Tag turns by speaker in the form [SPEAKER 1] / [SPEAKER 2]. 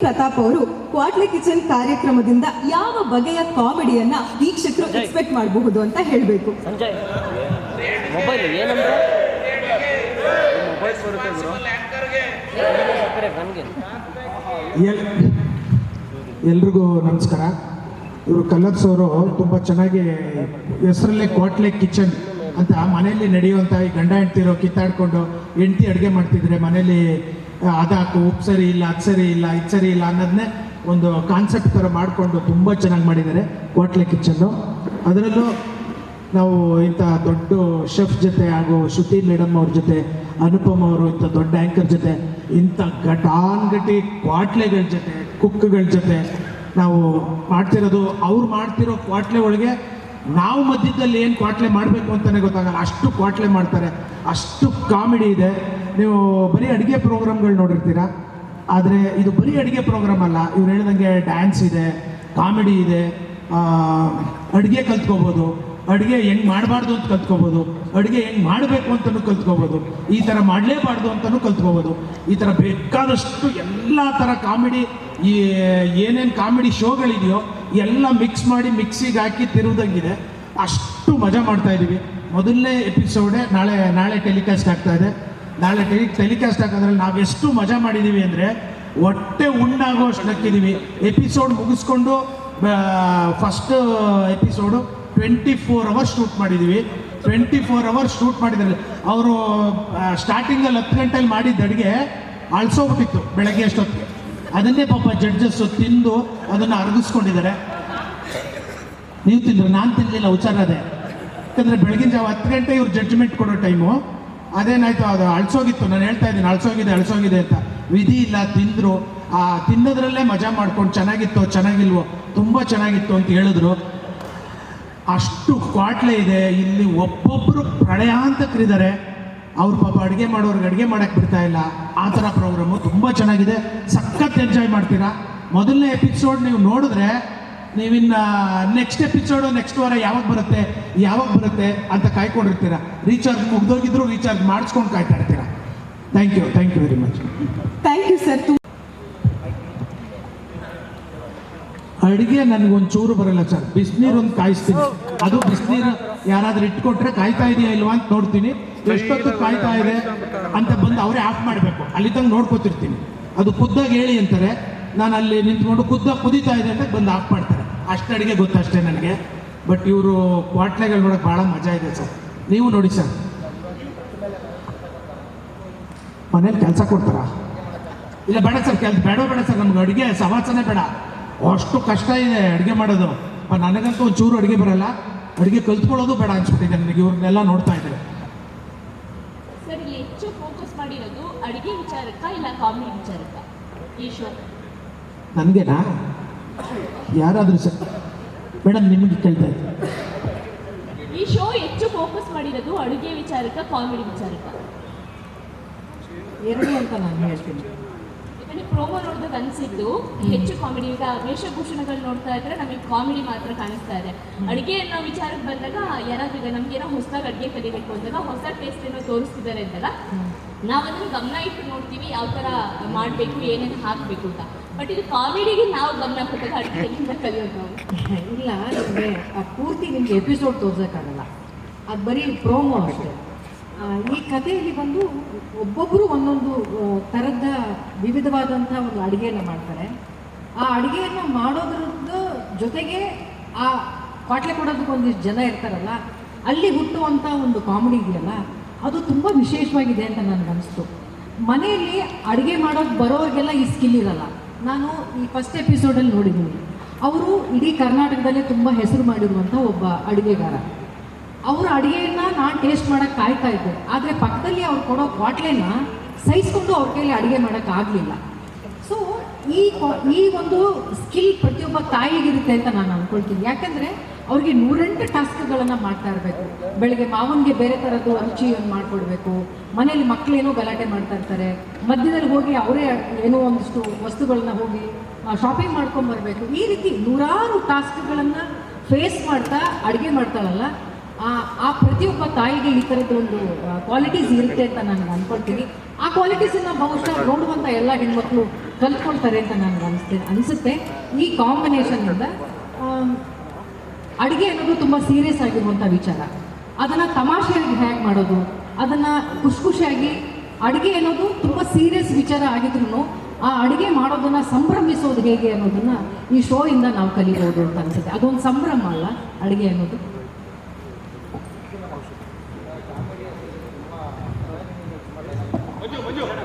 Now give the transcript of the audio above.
[SPEAKER 1] ಪ್ರತಾಪ್ ಅವರು ಕ್ವಾಟ್ಲಿ ಕಿಚನ್ ಕಾರ್ಯಕ್ರಮದಿಂದ ಯಾವ ಬಗೆಯ ಕಾಮಿಡಿಯನ್ನ ವೀಕ್ಷಕರು ಎಕ್ಸ್ಪೆಕ್ಟ್ ಮಾಡಬಹುದು ಅಂತ ಹೇಳಬೇಕು.
[SPEAKER 2] ಸಂಜಯ್ ಮೊಬೈಲ್ ಏನಂದ್ರೆ? ಮೊಬೈಲ್ ಬರುತ್ತೆ ಗುರು ಸಕ್ಕರೆ ನನಗೆ
[SPEAKER 3] ಎಲ್ ಎಲ್ರಿಗೂ ನಮಸ್ಕಾರ. ಇವರು ಕಲರ್ಸ್ ಅವರು ತುಂಬ ಚೆನ್ನಾಗಿ ಹೆಸರಲ್ಲೇ ಕ್ವಾಟ್ಲೆ ಕಿಚನ್ ಅಂತ ಮನೆಯಲ್ಲಿ ನಡೆಯುವಂಥ ಈ ಗಂಡ ಹೆಂಡ್ತಿರೋ ಕಿತ್ತಾಡ್ಕೊಂಡು ಹೆಂಡ್ತಿ ಅಡುಗೆ ಮಾಡ್ತಿದ್ರೆ ಮನೇಲಿ ಅದಾಕು ಉಪ್ಪು ಸರಿ ಇಲ್ಲ, ಅದು ಸರಿ ಇಲ್ಲ, ಇದು ಸರಿ ಇಲ್ಲ ಅನ್ನೋದನ್ನೇ ಒಂದು ಕಾನ್ಸೆಪ್ಟ್ ಥರ ಮಾಡಿಕೊಂಡು ತುಂಬ ಚೆನ್ನಾಗಿ ಮಾಡಿದ್ದಾರೆ ಕ್ವಾಟ್ಲೆ ಕಿಚನ್ನು ಅದರಲ್ಲೂ ನಾವು ಇಂಥ ದೊಡ್ಡ ಶೆಫ್ ಜೊತೆ ಹಾಗೂ ಶ್ರುತಿ ಮೇಡಮ್ ಅವ್ರ ಜೊತೆ ಅನುಪಮ್ ಅವರು ಇಂಥ ದೊಡ್ಡ ಆ್ಯಂಕರ್ ಜೊತೆ, ಇಂಥ ಘಟಾನ್ಗಟಿ ಕ್ವಾಟ್ಲೆಗಳ ಜೊತೆ ಕುಕ್ಗಳ ಜೊತೆ ನಾವು ಮಾಡ್ತಿರೋದು, ಅವ್ರು ಮಾಡ್ತಿರೋ ಕ್ವಾಟ್ಲೆ ಒಳಗೆ ನಾವು ಮಧ್ಯದಲ್ಲಿ ಏನು ಕ್ವಾಟ್ಲೆ ಮಾಡಬೇಕು ಅಂತಲೇ ಗೊತ್ತಾಗಲ್ಲ. ಅಷ್ಟು ಕ್ವಾಟ್ಲೆ ಮಾಡ್ತಾರೆ, ಅಷ್ಟು ಕಾಮಿಡಿ ಇದೆ. ನೀವು ಬರೀ ಅಡುಗೆ ಪ್ರೋಗ್ರಾಮ್ಗಳು ನೋಡಿರ್ತೀರಾ? ಆದರೆ ಇದು ಬರೀ ಅಡುಗೆ ಪ್ರೋಗ್ರಾಮ್ ಅಲ್ಲ, ಇವ್ರು ಹೇಳ್ದಂಗೆ ಡ್ಯಾನ್ಸ್ ಇದೆ ಕಾಮಿಡಿ ಇದೆ ಅಡುಗೆ ಕಲ್ತ್ಕೋಬೋದು, ಅಡುಗೆ ಹೆಂಗೆ ಮಾಡಬಾರ್ದು ಅಂತ ಕಲ್ತ್ಕೋಬೋದು, ಅಡುಗೆ ಹೆಂಗೆ ಮಾಡಬೇಕು ಅಂತಲೂ ಕಲ್ತ್ಕೋಬೋದು, ಈ ಥರ ಮಾಡಲೇಬಾರ್ದು ಅಂತಲೂ ಕಲ್ತ್ಕೋಬೋದು, ಈ ಥರ ಬೇಕಾದಷ್ಟು ಎಲ್ಲ ಥರ ಕಾಮಿಡಿ ಈ, ಏನೇನು ಕಾಮಿಡಿ ಶೋಗಳಿದೆಯೋ ಎಲ್ಲ ಮಿಕ್ಸ್ ಮಾಡಿ ಮಿಕ್ಸಿಗೆ ಹಾಕಿ ತಿರುವುದಂಗಿದೆ. ಅಷ್ಟು ಮಜಾ ಮಾಡ್ತಾ ಇದ್ದೀವಿ ಮೊದಲನೇ ಎಪಿಸೋಡೇ ನಾಳೆ ನಾಳೆ ಟೆಲಿಕಾಸ್ಟ್ ಆಗ್ತಾ ಇದೆ. ನಾಳೆ ಟೆಲಿ ಟೆಲಿಕಾಸ್ಟ್ ಹಾಕೋದ್ರಲ್ಲಿ ನಾವು ಎಷ್ಟು ಮಜಾ ಮಾಡಿದ್ದೀವಿ ಅಂದರೆ ಹೊಟ್ಟೆ ಉಣ್ಣಾಗೋ ಅಷ್ಟು ನಕ್ಕಿದ್ದೀವಿ ಎಪಿಸೋಡ್ ಮುಗಿಸ್ಕೊಂಡು first episode twenty four hours shoot ಮಾಡಿದ್ದೀವಿ ಟ್ವೆಂಟಿ ಫೋರ್ ಅವರ್ಸ್ ಶೂಟ್ ಮಾಡಿದ್ದಾರೆ ಅವರು ಸ್ಟಾರ್ಟಿಂಗಲ್ಲಿ ಹತ್ತು ಗಂಟೆಯಲ್ಲಿ ಮಾಡಿದ್ದ ಅಡುಗೆ ಅಳಿಸೋಗ್ಬಿಟ್ಟಿತ್ತು ಬೆಳಗ್ಗೆ ಅಷ್ಟೊತ್ತಿಗೆ. ಅದನ್ನೇ ಪಾಪ ಜಡ್ಜಸ್ಸು ತಿಂದು ಅದನ್ನು ಅರಗಿಸ್ಕೊಂಡಿದ್ದಾರೆ. ನೀವು ತಿಂದ್ರು, ನಾನು ತಿನ್ನಲಿಲ್ಲ ಅದೇ ಯಾಕಂದರೆ ಬೆಳಗಿನ ಜಾವ ಹತ್ತು ಗಂಟೆ ಇವ್ರು ಜಡ್ಜ್ಮೆಂಟ್ ಕೊಡೋ ಟೈಮು ಅದೇನಾಯ್ತು? ಅದು ಅಳ್ಸೋಗಿತ್ತು. ನಾನು ಹೇಳ್ತಾ ಇದ್ದೀನಿ, ಅಳ್ಸೋಗಿದೆ ಅಳ್ಸೋಗಿದೆ ಅಂತ. ವಿಧಿ ಇಲ್ಲ, ತಿಂದರು. ಆ, ತಿನ್ನೋದ್ರಲ್ಲೇ ಮಜಾ ಮಾಡ್ಕೊಂಡು ಚೆನ್ನಾಗಿತ್ತು, ಚೆನ್ನಾಗಿಲ್ವೋ, ತುಂಬ ಚೆನ್ನಾಗಿತ್ತು ಅಂತ ಹೇಳಿದ್ರು. ಅಷ್ಟು ಕ್ವಾಟ್ಲೆ ಇದೆ. ಇಲ್ಲಿ ಒಬ್ಬೊಬ್ಬರು ಪ್ರಳಯಾಂತಕರಿದ್ದಾರೆ. ಅವ್ರು ಪಾಪ ಅಡುಗೆ ಮಾಡೋರ್ಗೆ ಅಡುಗೆ ಮಾಡಕ್ಕೆ ಬಿಡ್ತಾ ಇಲ್ಲ. ಆ ಥರ ಪ್ರೋಗ್ರಾಮು ತುಂಬ ಚೆನ್ನಾಗಿದೆ. ಸಖತ್ ಎಂಜಾಯ್ ಮಾಡ್ತೀರಾ? ಮೊದಲನೇ ಎಪಿಸೋಡ್ ನೀವು ನೋಡಿದ್ರೆ ನೀವಿನ್ನ ನೆಕ್ಸ್ಟ್ ಎಪಿಸೋಡು ನೆಕ್ಸ್ಟ್ ವಾರ ಯಾವಾಗ ಬರುತ್ತೆ ಯಾವಾಗ ಬರುತ್ತೆ ಅಂತ ಕಾಯ್ಕೊಂಡಿರ್ತೀರಾ. ರೀಚಾರ್ಜ್ ಮುಗ್ದೋಗಿದ್ರು ರೀಚಾರ್ಜ್ ಮಾಡಿಸ್ಕೊಂಡು ಕಾಯ್ತಾ ಇರ್ತೀರಾ thank you thank you very much
[SPEAKER 1] thank you sir
[SPEAKER 3] ಅಡುಗೆ ನನಗೊಂದು ಚೂರು ಬರಲ್ಲ ಸರ್ ಬಿಸಿನೀರು ಒಂದು ಕಾಯಿಸ್ತೀನಿ. ಅದು ಬಿಸಿನೀರು ಯಾರಾದ್ರೂ ಇಟ್ಕೊಟ್ರೆ ಕಾಯ್ತಾ ಇದೆಯಾ ಇಲ್ವಾ ಅಂತ ನೋಡ್ತೀನಿ. ಎಷ್ಟೊತ್ತು ಕಾಯ್ತಾ ಇದೆ ಅಂತ ಬಂದು ಅವರೇ ಆಫ್ ಮಾಡಬೇಕು. ಅಲ್ಲಿ ತಂಗ್ ನೋಡ್ಕೊತಿರ್ತೀನಿ. ಅದು ಖುದ್ದಾಗಿ ಹೇಳಿ ಅಂತಾರೆ. ನಾನು ಅಲ್ಲಿ ನಿಂತ್ಕೊಂಡು ಖುದ್ದಾಗ ಕುದೀತಾ ಇದೆ ಅಂತ ಬಂದು ಆಫ್ ಮಾಡ್ತಾರೆ. ಅಷ್ಟು ಅಡುಗೆ ಗೊತ್ತಷ್ಟೇ ನನಗೆ. ಬಟ್ ಇವರು ಕ್ವಾಟ್ಲೆಗಳು ನೋಡೋಕೆ ಭಾಳ ಮಜಾ ಇದೆ ಸರ್. ನೀವು ನೋಡಿ ಸರ್. ಮನೇಲಿ ಕೆಲಸ ಕೊಡ್ತಾರಾ? ಇಲ್ಲ ಬೇಡ ಸರ್. ಕೆಲ್ ಬೇಡ ಬೇಡ ಸರ್. ನಮ್ಗೆ ಅಡುಗೆ ಸವಾಸನೆ ಬೇಡ. ಅಷ್ಟು ಕಷ್ಟ ಇದೆ ಅಡುಗೆ ಮಾಡೋದು. ನನಗಂತೂ ಒಂಚೂರು ಅಡುಗೆ ಬರಲ್ಲ. ಅಡುಗೆ ಕಲ್ತ್ಕೊಳ್ಳೋದು ಬೇಡ ಅನ್ಸ್ಬಿಟ್ಟಿದೆ ನನಗೆ. ಇವ್ರನ್ನೆಲ್ಲ ನೋಡ್ತಾ ಇದ್ದಾರೆ.
[SPEAKER 4] ಸರ್ ಇಲ್ಲಿ ಹೆಚ್ಚು ಫೋಕಸ್ ಮಾಡಿರೋದು ಅಡಿಗೆ ವಿಚಾರಕ್ಕ ಇಲ್ಲ ಕಾಮಿಡಿ ವಿಚಾರಕ್ಕ? ಈ ಶೋ
[SPEAKER 3] ನನಗೇನಾ? ಯಾರಾದರೂ ಸರ್ ಮೇಡಮ್ ನಿಮಗೆ ಕೇಳ್ತಾ ಇದ್ದೆ.
[SPEAKER 4] ಈ ಶೋ ಹೆಚ್ಚು ಫೋಕಸ್ ಮಾಡಿರೋದು ಅಡುಗೆ ವಿಚಾರಕ್ಕ ಕಾಮಿಡಿ ವಿಚಾರಕ್ಕ
[SPEAKER 5] ಎರಡು ಅಂತ ನಾನು ಹೇಳ್ತೀನಿ.
[SPEAKER 4] ಯಾಕಂದ್ರೆ ಪ್ರೋಮೋ ನೋಡಿದಾಗ ಅನಿಸಿದ್ದು ಹೆಚ್ಚು ಕಾಮಿಡಿ ಈಗ ವೇಷಭೂಷಣಗಳು ನೋಡ್ತಾ ಇದ್ರೆ ನಮಗೆ ಕಾಮಿಡಿ ಮಾತ್ರ ಕಾಣಿಸ್ತಾ ಇದೆ. ಅಡುಗೆ ಅನ್ನೋ ವಿಚಾರಕ್ಕೆ ಬಂದಾಗ ಯಾರಾದ್ರೂ ಈಗ ನಮ್ಗೆ ಏನೋ ಹೊಸದಾಗಿ ಅಡುಗೆ ಕಲಿಬೇಕು ಅಂದಾಗ ಹೊಸ ಟೇಸ್ಟ್ ಏನೋ ತೋರಿಸ್ತಿದ್ದಾರೆ ಅಂತಲ್ಲ ನಾವದನ್ನು ಗಮನ ಇಟ್ಟು ನೋಡ್ತೀವಿ ಯಾವ ಥರ ಮಾಡಬೇಕು ಏನೇನು ಹಾಕಬೇಕು ಅಂತ. ಬಟ್ ಇದು ಕಾಮಿಡಿಗೆ ನಾವು ಗಮನ ಕೊಟ್ಟಾಗ ಅಡುಗೆಯಿಂದ
[SPEAKER 5] ಇಲ್ಲ ಆ ಪೂರ್ತಿ ನಿಮಗೆ ಎಪಿಸೋಡ್ ತೋರ್ಸೋಕ್ಕಾಗಲ್ಲ. ಅದು ಬರೀ ಪ್ರೋಮೋ ಅಷ್ಟೇ. ಈ ಕಥೆಯಲ್ಲಿ ಬಂದು ಒಬ್ಬೊಬ್ಬರು ಒಂದೊಂದು ಥರದ ವಿವಿಧವಾದಂಥ ಒಂದು ಅಡುಗೆಯನ್ನು ಮಾಡ್ತಾರೆ. ಆ ಅಡುಗೆಯನ್ನು ಮಾಡೋದ್ರದ್ದು ಜೊತೆಗೆ ಆ ಕ್ವಾಟ್ಲೆ ಕೊಡೋದಕ್ಕೆ ಒಂದಿಷ್ಟು ಜನ ಇರ್ತಾರಲ್ಲ, ಅಲ್ಲಿ ಹುಟ್ಟುವಂಥ ಒಂದು ಕಾಮಿಡಿ ಇದೆಯಲ್ಲ, ಅದು ತುಂಬ ವಿಶೇಷವಾಗಿದೆ ಅಂತ ನನಗನ್ನಿಸ್ತು ಮನೆಯಲ್ಲಿ ಅಡುಗೆ ಮಾಡೋಕ್ಕೆ ಬರೋರಿಗೆಲ್ಲ ಈ ಸ್ಕಿಲ್ ಇರಲ್ಲ. ನಾನು ಈ ಫಸ್ಟ್ ಎಪಿಸೋಡಲ್ಲಿ ನೋಡಿದ್ದೀನಿ. ಅವರು ಇಡೀ ಕರ್ನಾಟಕದಲ್ಲೇ ತುಂಬ ಹೆಸರು ಮಾಡಿರುವಂಥ ಒಬ್ಬ ಅಡುಗೆಗಾರ. ಅವರ ಅಡುಗೆಯನ್ನು ನಾನು ಟೇಸ್ಟ್ ಮಾಡೋಕ್ಕೆ ಕಾಯ್ತಾ ಇದ್ದೆ. ಆದರೆ ಪಕ್ಕದಲ್ಲಿ ಅವ್ರು ಕೊಡೋ ಕ್ವಾಟ್ಲೆನ ಸಹಿಸ್ಕೊಂಡು ಅವ್ರ ಕೈಲಿ ಅಡುಗೆ ಮಾಡೋಕ್ಕಾಗಲಿಲ್ಲ ಸೊ ಈ ಈ ಒಂದು ಸ್ಕಿಲ್ ಪ್ರತಿಯೊಬ್ಬ ತಾಯಿಗಿರುತ್ತೆ ಅಂತ ನಾನು ಅಂದ್ಕೊಳ್ತೀನಿ ಯಾಕಂದರೆ ಅವ್ರಿಗೆ ನೂರೆಂಟು ಟಾಸ್ಕ್ಗಳನ್ನು ಮಾಡ್ತಾ ಇರಬೇಕು. ಬೆಳಗ್ಗೆ ಮಾವನಿಗೆ ಬೇರೆ ಥರದ್ದು ರುಚಿಯನ್ನು ಮಾಡಿಕೊಡ್ಬೇಕು. ಮನೇಲಿ ಮಕ್ಕಳೇನೋ ಗಲಾಟೆ ಮಾಡ್ತಾ ಇರ್ತಾರೆ. ಮಧ್ಯದಲ್ಲಿ ಹೋಗಿ ಅವರೇ ಏನೋ ಒಂದಿಷ್ಟು ವಸ್ತುಗಳನ್ನ ಹೋಗಿ ಶಾಪಿಂಗ್ ಮಾಡ್ಕೊಂಬರ್ಬೇಕು ಈ ರೀತಿ ನೂರಾರು ಟಾಸ್ಕ್ಗಳನ್ನು ಫೇಸ್ ಮಾಡ್ತಾ, ಅಡುಗೆ ಮಾಡ್ತಾಳಲ್ಲ ಆ ಪ್ರತಿಯೊಬ್ಬ ತಾಯಿಗೆ ಈ ಥರದ್ದು ಒಂದು ಕ್ವಾಲಿಟೀಸ್ ಇರುತ್ತೆ ಅಂತ ನಾನು ಅನ್ಕೊಳ್ತೀನಿ. ಆ ಕ್ವಾಲಿಟೀಸನ್ನು ಬಹುಶಃ ನೋಡುವಂಥ ಎಲ್ಲ ಹೆಣ್ಮಕ್ಳು ಕಲ್ತ್ಕೊಳ್ತಾರೆ ಅಂತ ನನಗೆ ಅನಿಸ್ತೇನೆ ಅನಿಸುತ್ತೆ. ಈ ಕಾಂಬಿನೇಷನ್ನಿಂದ ಅಡುಗೆ ಅನ್ನೋದು ತುಂಬ ಸೀರಿಯಸ್ ಆಗಿರುವಂಥ ವಿಚಾರ. ಅದನ್ನು ತಮಾಷೆಯಾಗಿ ಹೇಗೆ ಮಾಡೋದು, ಅದನ್ನು ಖುಷಿ ಖುಷಿಯಾಗಿ ಅಡುಗೆ ಅನ್ನೋದು ತುಂಬ ಸೀರಿಯಸ್ ವಿಚಾರ ಆಗಿದ್ರು ಆ ಅಡುಗೆ ಮಾಡೋದನ್ನ ಸಂಭ್ರಮಿಸೋದು ಹೇಗೆ ಅನ್ನೋದನ್ನ ಈ ಶೋ ಇಂದ ನಾವು ಕಲಿಬೋದು ಅಂತ ಅನ್ಸುತ್ತೆ. ಅದೊಂದು ಸಂಭ್ರಮ ಅಲ್ಲ, ಅಡುಗೆ ಅನ್ನೋದು.